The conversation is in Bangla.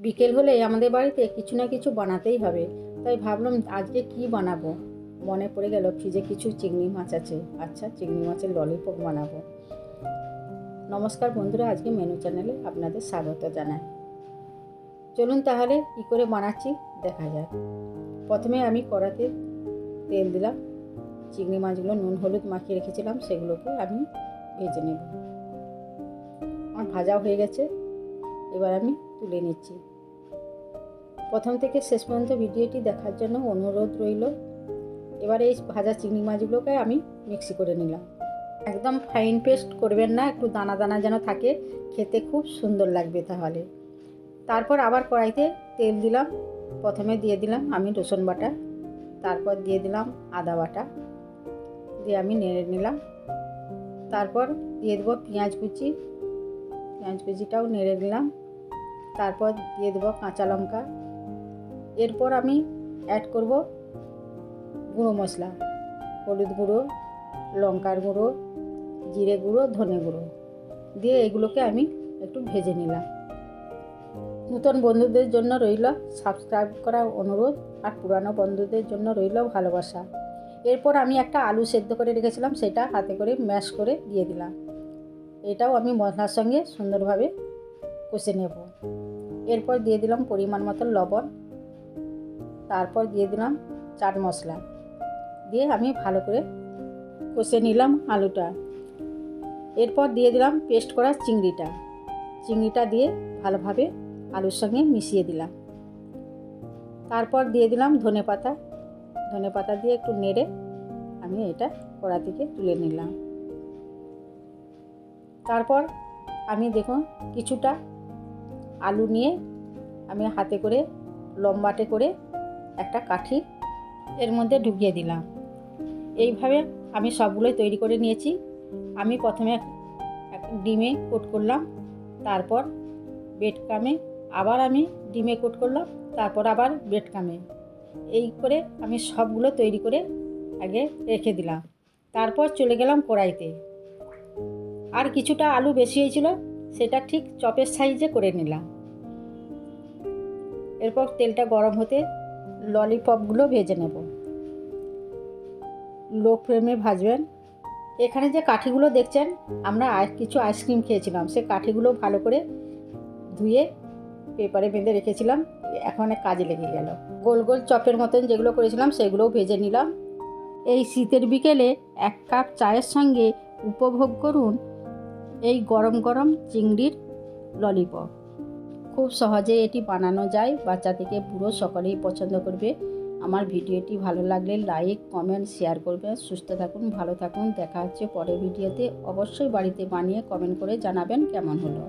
বিকেল হলে আমাদের বাড়িতে কিছু না কিছু বানাতেই হবে। তাই ভাবলাম আজকে কি বানাবো? মনে পড়ে গেল ফ্রিজে কিছু চিংড়ি মাছ আছে। আচ্ছা চিংড়ি মাছের ললিপপ বানাবো। নমস্কার বন্ধুরা, আজকে মেনু চ্যানেলে আপনাদের স্বাগত জানাই। চলুন তাহলে কী করে বানাচ্ছি দেখা যাক। প্রথমে আমি কড়াতে তেল দিলাম। চিংড়ি মাছগুলো নুন, হলুদ মাখিয়ে রেখেছিলাম, সেগুলোকে আমি ভেজে নেব। আমার ভাজা হয়ে গেছে। এবার আমি তুলে নিচ্ছি। প্রথম থেকে শেষ পর্যন্ত ভিডিওটি দেখার জন্য অনুরোধ রইল। এবার এই ভাজা চিংড়ি মাছগুলোকে আমি মিক্সি করে নিলাম। একদম ফাইন পেস্ট করবেন না, একটু দানা দানা যেন থাকে, খেতে খুব সুন্দর লাগবে তাহলে। তারপর আবার কড়াইতে তেল দিলাম। প্রথমে দিয়ে দিলাম আমি রসুন বাটা, তারপর দিয়ে দিলাম আদা বাটা, দিয়ে আমি নেড়ে নিলাম। তারপর দিয়ে দেবো পেঁয়াজ কুচি, পেঁয়াজ কুচিটাও নেড়ে দিলাম। তারপর দিয়ে দেবো কাঁচা লঙ্কা এরপর আমি অ্যাড করব গুঁড়ো মশলা, হলুদ গুঁড়ো, লঙ্কার গুঁড়ো, জিরে গুঁড়ো, ধনে গুঁড়ো। দিয়ে এগুলোকে আমি একটু ভেজে নিলাম। নতুন বন্ধুদের জন্য রইল সাবস্ক্রাইব করার অনুরোধ আর পুরানো বন্ধুদের জন্য রইল ভালোবাসা। এরপর আমি একটা আলু সেদ্ধ করে রেখেছিলাম, সেটা হাতে করে ম্যাশ করে দিয়ে দিলাম। এটাও আমি মশলার সঙ্গে সুন্দরভাবে কষে নেব। এরপর দিয়ে দিলাম পরিমাণ মতো লবণ। তারপর দিয়ে দিলাম চাট মশলা। দিয়ে আমি ভালো করে কষে নিলাম আলুটা। এরপর দিয়ে দিলাম পেস্ট করা চিংড়িটা। চিংড়িটা দিয়ে ভালোভাবে আলুর সঙ্গে মিশিয়ে দিলাম। তারপর দিয়ে দিলাম ধনে পাতা। ধনে পাতা দিয়ে একটু নেড়ে আমি এটা কড়া থেকে তুলে নিলাম। তারপর আমি দেখুন কিছুটা আলু নিয়ে আমি হাতে করে লম্বাটে করে একটা কাঠি এর মধ্যে ঢুকিয়ে দিলাম। এইভাবে আমি সবগুলোই তৈরি করে নিয়েছি। আমি প্রথমে ডিমে কোট করলাম, তারপর বেড কামে আবার আমি ডিমে কোট করলাম, তারপর আবার বেড কামে এই করে আমি সবগুলো তৈরি করে আগে রেখে দিলাম। তারপর চলে গেলাম কড়াইতে। আর কিছুটা আলু বেশি হয়েছিল, সেটা ঠিক চপের সাইজে করে নিলাম। এরপর তেলটা গরম হতে ললিপপগুলো ভেজে নেব। লো ফ্লেমে ভাজবেন। এখানে যে কাঠিগুলো দেখছেন, আমরা কিছু আইসক্রিম খেয়েছিলাম। সে কাঠিগুলো ভালো করে ধুয়ে পেপারে বেঁধে রেখেছিলাম। এখন অনেক কাজে লেগে গেল। গোল গোল চপের মতন যেগুলো করেছিলাম, সেগুলোও ভেজে নিলাম। এই শীতের বিকেলে এক কাপ চায়ের সঙ্গে উপভোগ করুন এই গরম গরম চিংড়ির ললিপপ। খুব সহজে এটি বানানো যায়। বাচ্চা থেকে বুড়ো সকলেই পছন্দ করবে। আমার ভিডিওটি ভালো লাগলে লাইক কমেন্ট শেয়ার করবেন। সুস্থ থাকুন, ভালো থাকুন। দেখা হচ্ছে পরের ভিডিওতে। অবশ্যই বাড়িতে বানিয়ে কমেন্ট করে জানাবেন কেমন হলো।